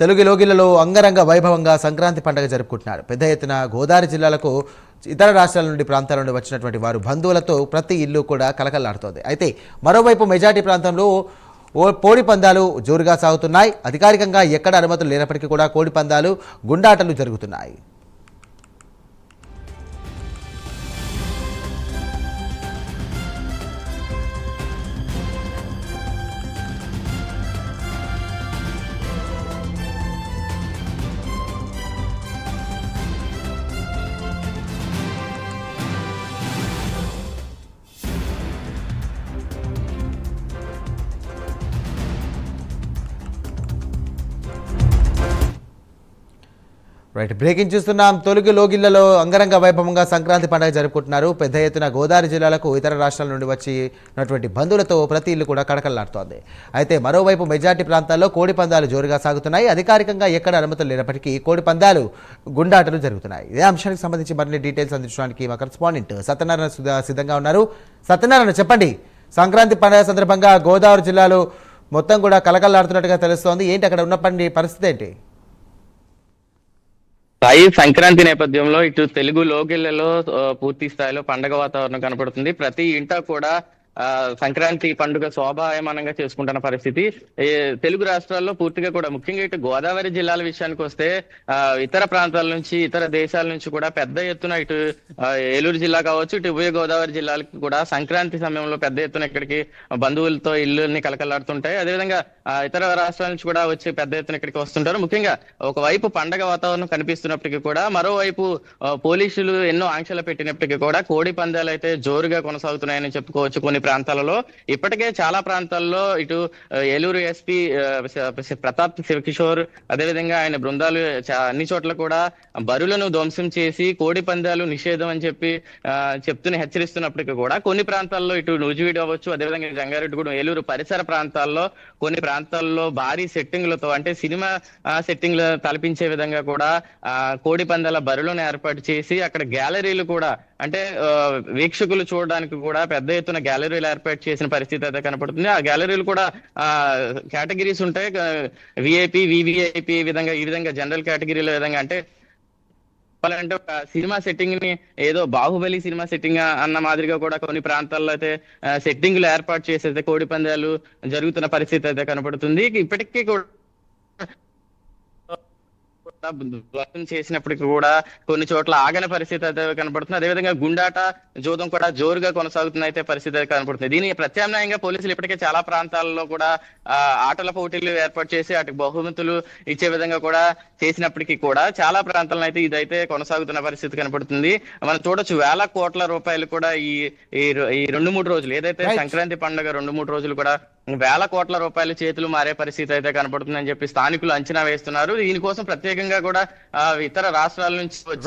తెలుగు లోగిలలో అంగరంగ వైభవంగా సంక్రాంతి పండుగ జరుపుకుంటున్నారు. పెద్ద ఎత్తున గోదావరి జిల్లాలకు ఇతర రాష్ట్రాల నుండి ప్రాంతాల నుండి వచ్చినటువంటి వారు బంధువులతో ప్రతి ఇల్లు కూడా కలకల్లాడుతోంది అయితే మరోవైపు మెజార్టీ ప్రాంతంలో ఓ కోడి పందాలు జోరుగా సాగుతున్నాయి. అధికారికంగా ఎక్కడ అనుమతులు లేనప్పటికీ కూడా కోడి పందాలు గుండాటలు జరుగుతున్నాయి. రైట్ బ్రేకింగ్ చూస్తున్నాం. తొలుగు లోగిళ్ళలో అంగరంగ వైభవంగా సంక్రాంతి పండుగ జరుపుకుంటున్నారు. పెద్ద ఎత్తున గోదావరి జిల్లాలకు ఇతర రాష్ట్రాల నుండి వచ్చినటువంటి బంధువులతో ప్రతి ఇల్లు కూడా కడకల్లాడుతోంది అయితే మరోవైపు మెజార్టీ ప్రాంతాల్లో కోడి పందాలు జోరుగా సాగుతున్నాయి. అధికారికంగా ఎక్కడ అనుమతులు లేనప్పటికీ కోడి పందాలు గుండాటలు జరుగుతున్నాయి. ఇదే అంశానికి సంబంధించి మరిన్ని డీటెయిల్స్ అందించడానికి మా కరెస్పాండెంట్ సత్యనారాయణ సిద్ధంగా ఉన్నారు. సత్యనారాయణ చెప్పండి. సంక్రాంతి పండుగ సందర్భంగా గోదావరి జిల్లాలో మొత్తం కూడా కలకల్లాడుతున్నట్టుగా తెలుస్తోంది. ఏంటి అక్కడ ఉన్నప్పటి పరిస్థితి ఏంటి? సాయి సంక్రాంతి నేపథ్యంలో ఇటు తెలుగు లోగిళ్ళలో పూర్తి స్థాయిలో పండగ వాతావరణం కనపడుతుంది. ప్రతి ఇంట కూడా సంక్రాంతి పండుగ శోభాయమానంగా చేసుకుంటున్న పరిస్థితి. తెలుగు రాష్ట్రాల్లో పూర్తిగా కూడా ముఖ్యంగా ఇటు గోదావరి జిల్లాల విషయానికి వస్తే ఇతర ప్రాంతాల నుంచి ఇతర దేశాల నుంచి కూడా పెద్ద ఎత్తున ఇటు ఏలూరు జిల్లా కావచ్చు ఇటు ఉభయ గోదావరి జిల్లాలకు కూడా సంక్రాంతి సమయంలో పెద్ద ఎత్తున ఇక్కడికి బంధువులతో ఇల్లుని కలకలాడుతుంటాయి. అదేవిధంగా ఇతర రాష్ట్రాల నుంచి కూడా వచ్చి పెద్ద ఎత్తున ఇక్కడికి వస్తుంటారు. ముఖ్యంగా ఒకవైపు పండగ వాతావరణం కనిపిస్తున్నప్పటికీ కూడా మరోవైపు పోలీసులు ఎన్నో ఆంక్షలు పెట్టినప్పటికీ కూడా కోడి పందాలు అయితే జోరుగా కొనసాగుతున్నాయని చెప్పుకోవచ్చు. కొన్ని ప్రాంతాలలో ఇప్పటికే చాలా ప్రాంతాల్లో ఇటు ఏలూరు ఎస్పీ ప్రతాప్ శివకిషోర్ అదేవిధంగా ఆయన బృందాలు అన్ని చోట్ల కూడా బరులను ధ్వంసం చేసి కోడి పందాలు నిషేధం అని చెప్పి ఆ, చెప్తూనే హెచ్చరిస్తున్నప్పటికీ కూడా కొన్ని ప్రాంతాల్లో ఇటు నూజివీడు అవ్వచ్చు అదేవిధంగా జంగారెడ్డిగూడెం ఏలూరు పరిసర ప్రాంతాల్లో కొన్ని ప్రాంతాల్లో భారీ సెట్టింగ్లతో అంటే సినిమా సెట్టింగ్లు తలపించే విధంగా కూడా కోడి పందాల బరులను ఏర్పాటు చేసి అక్కడ గ్యాలరీలు కూడా అంటే వీక్షకులు చూడడానికి కూడా పెద్ద ఎత్తున గ్యాలరీలు ఏర్పాటు చేసిన పరిస్థితి అయితే కనపడుతుంది. ఆ గ్యాలరీలు కూడా ఆ కేటగిరీస్ ఉంటాయి. విఐపి వివిఐపి విధంగా ఈ విధంగా జనరల్ కేటగిరీల విధంగా అంటే చెప్పాలంటే ఒక సినిమా సెట్టింగ్ని ఏదో బాహుబలి సినిమా సెట్టింగ్ అన్న మాదిరిగా కూడా కొన్ని ప్రాంతాల్లో అయితే సెట్టింగ్లు ఏర్పాటు చేసి అయితే కోడి పందాలు జరుగుతున్న పరిస్థితి అయితే కనపడుతుంది. ఇప్పటికీ కూడా ధ్వంసం చేసినప్పటికీ కూడా కొన్ని చోట్ల ఆగని పరిస్థితి అయితే కనపడుతుంది అదేవిధంగా గుండాట జోదం కూడా జోరుగా కొనసాగుతున్న అయితే పరిస్థితి అయితే కనపడుతుంది దీని ప్రత్యామ్నాయంగా పోలీసులు ఇప్పటికే చాలా ప్రాంతాల్లో కూడా ఆటల పోటీలు ఏర్పాటు చేసి వాటికి బహుమతులు ఇచ్చే విధంగా కూడా చేసినప్పటికీ కూడా చాలా ప్రాంతాలను అయితే ఇదైతే కొనసాగుతున్న పరిస్థితి కనపడుతుంది మనం చూడొచ్చు వేల కోట్ల రూపాయలు కూడా ఈ ఈ రెండు మూడు రోజులు ఏదైతే. సంక్రాంతి పండుగ రెండు మూడు రోజులు కూడా వేల కోట్ల రూపాయల చేతులు మారే పరిస్థితి అయితే కనపడుతుందని చెప్పి స్థానికులు అంచనా వేస్తున్నారు. దీనికోసం ప్రత్యేకంగా కూడా ఆ, ఇతర రాష్ట్రాల నుంచి వచ్చి